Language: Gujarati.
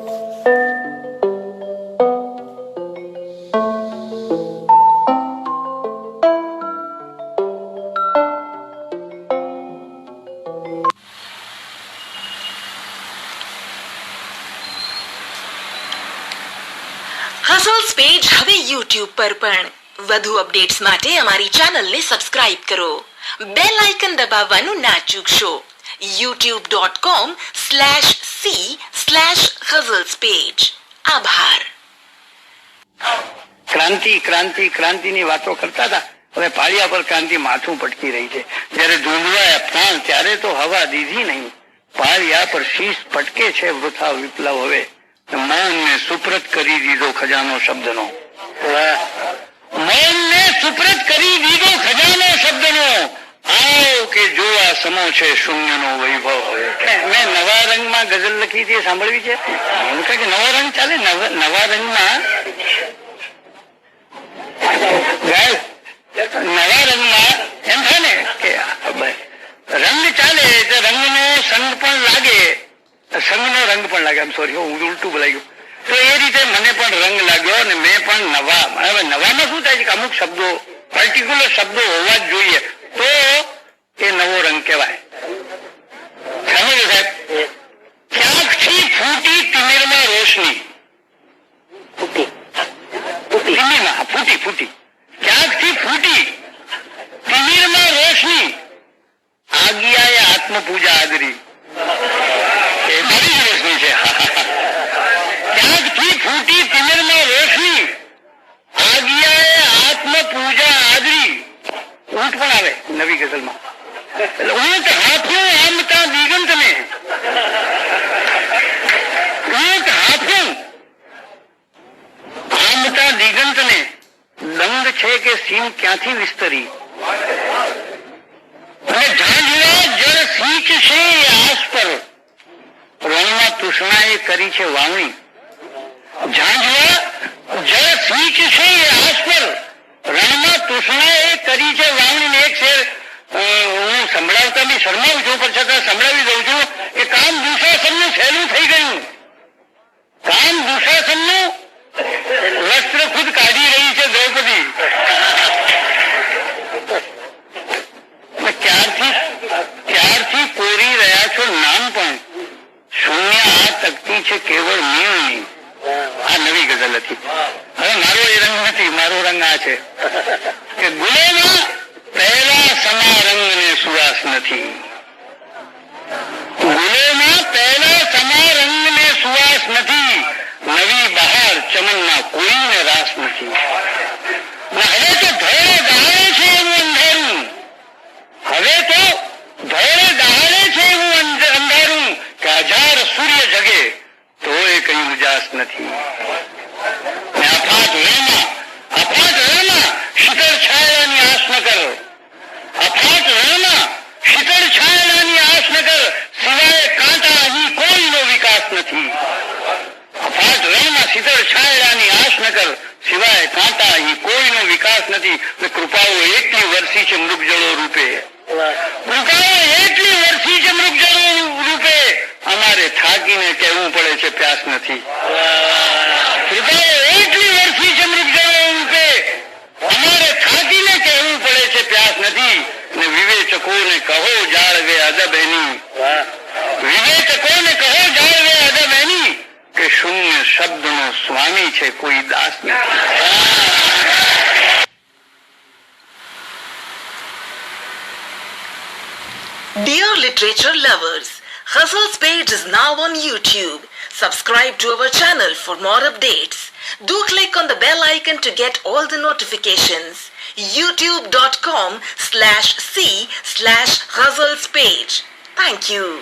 હસલ્સ પેજ હવે યુટ્યુબ પર પણ. વધુ અપડેટ્સ માટે અમારી ચેનલને સબસ્ક્રાઇબ કરો. બેલ આઇકન દબાવવાનું ના ચૂકશો. YouTube dot com slash hazels page આભાર ક્રાંતિ ક્રાંતિ ક્રાંતિની વાતો કરતા હતા. હવે પાળિયા પર ક્રાંતિ માથું પટકી રહી છે. જ્યારે ધૂંધવાયા પ્રાણ ત્યારે તો હવા દીધી નહીં. પાળિયા પર શીશ પટકે છે વૃથા વિપ્લવ હવે. મૌનને સુપ્રત કરી દીધો ખજાનો શબ્દનો મૌનને સુપ્રત કરી દીધો ખજાનો શબ્દનો આવ કે જો આ સમો છે શૂન્યનો વૈભવ મેં નવા રંગમાં ગઝલ લખી હતી સાંભળવી છે? એમ કે નવા રંગ ચાલે? નવા રંગમાં? નવા રંગમાં એમ થાય ને કે રંગ ચાલે તો રંગનો સંગ પણ લાગે. સંગનો રંગ પણ લાગે. એમ સોરી હું ઉલટું બોલાઈ ગયું. તો એ રીતે મને પણ રંગ લાગ્યો અને મેં પણ નવા. હવે નવામાં શું થાય છે કે અમુક શબ્દો પર્ટિક્યુલર શબ્દો હોવા જ જોઈએ. તો એ નવો રંગ કહેવાય સમજો સાહેબ ક્યાંકથી ફૂટી તિમિરમાં રોશની ફૂટી ફૂટી ફૂટી. ક્યાંકથી ફૂટી? તિમિરમાં રોશની. આજ્ઞાએ આત્મપૂજા આદરી. એ મારી જ રોશની છે? ક્યાંકથી ફૂટી તિમિરમાં રોશની? આજ્ઞાએ આત્મપૂજા આદરી. ઊંટ પણ આવે નવી ગઝલમાં. ઊંટ હાથું આમતા દિગંત ને ઊંટ હાથું આમતા દિગંત ને દંગ છે કે સિંહ ક્યાંથી વિસ્તરી? અને છે આસ પર રણમાં તૃષ્ણાએ કરી છે વાવણી. છે તૃષ્ણાએ કરી છે વાવણી એક શેર હું સંભળાવતા બી શરમાવું છું, પણ છતાં સંભળાવી દઉં છું કે કામ દુશાસનનું સહેલું થઈ ગયું કામ દુશાસનનું વસ્ત્ર ખુદ કાઢી રહી છે દ્રૌપદી અને ક્યારથી ક્યારથી કોરી રહ્યા છો નામ પણ શૂન્ય આ છે કેવળ મીણની આ નવી ગઝલ હતી. હવે મારો એ રંગ નથી, મારો રંગ આ છે. કે ગુલેમાં પહેલા સમા રંગ ને સુવાસ નથી ગુલેમાં પહેલા સમા રંગને સુવાસ નથી નવી બહાર ચમનમાં કોઈને રાસ નથી ને હવે તો ધોળે દહાડે છે એવું અંધારું હવે તો ધોળે દહાડે છે એવું અંધ- અંધારું કે હજાર સૂર્ય જગે તોય ઉજાસ નથી. ને અફાટ રણમાં અફાટ રણમાં શીતળ છાયાની આસ ન કર. અફાટ રણમાં શીતળ છાયાની આસ ન કર. સિવાય કાંટા અહીં કોઈનો વિકાસ નથી. અફાટ રણમાં શીતળ છાયડાની આશ ન કર. સિવાય કાંટા અહીં કોઈનો વિકાસ નથી. કૃપાઓ એટલી વર્ષી છે મૃગજળો રૂપે. કૃપાઓ એટલી કહેવું પડે છે પ્યાસ નથી કૃપાઓ એટલી વર્ષી છે મૃગજળો રૂપે અમારે થાકીને કહેવું પડે છે પ્યાસ નથી ને વિવેચકોને કહો જાળવે અદબ એની વિવેચકોને કહો જાળવે અદબ એની કે શૂન્ય શબ્દનો સ્વામી છે કોઈ દાસ નથી Dear literature lovers, Hustle's page is now on YouTube. Subscribe to our channel for more updates. Do click on the bell icon to get all the notifications. youtube.com slash c slash Hustle's page. Thank you.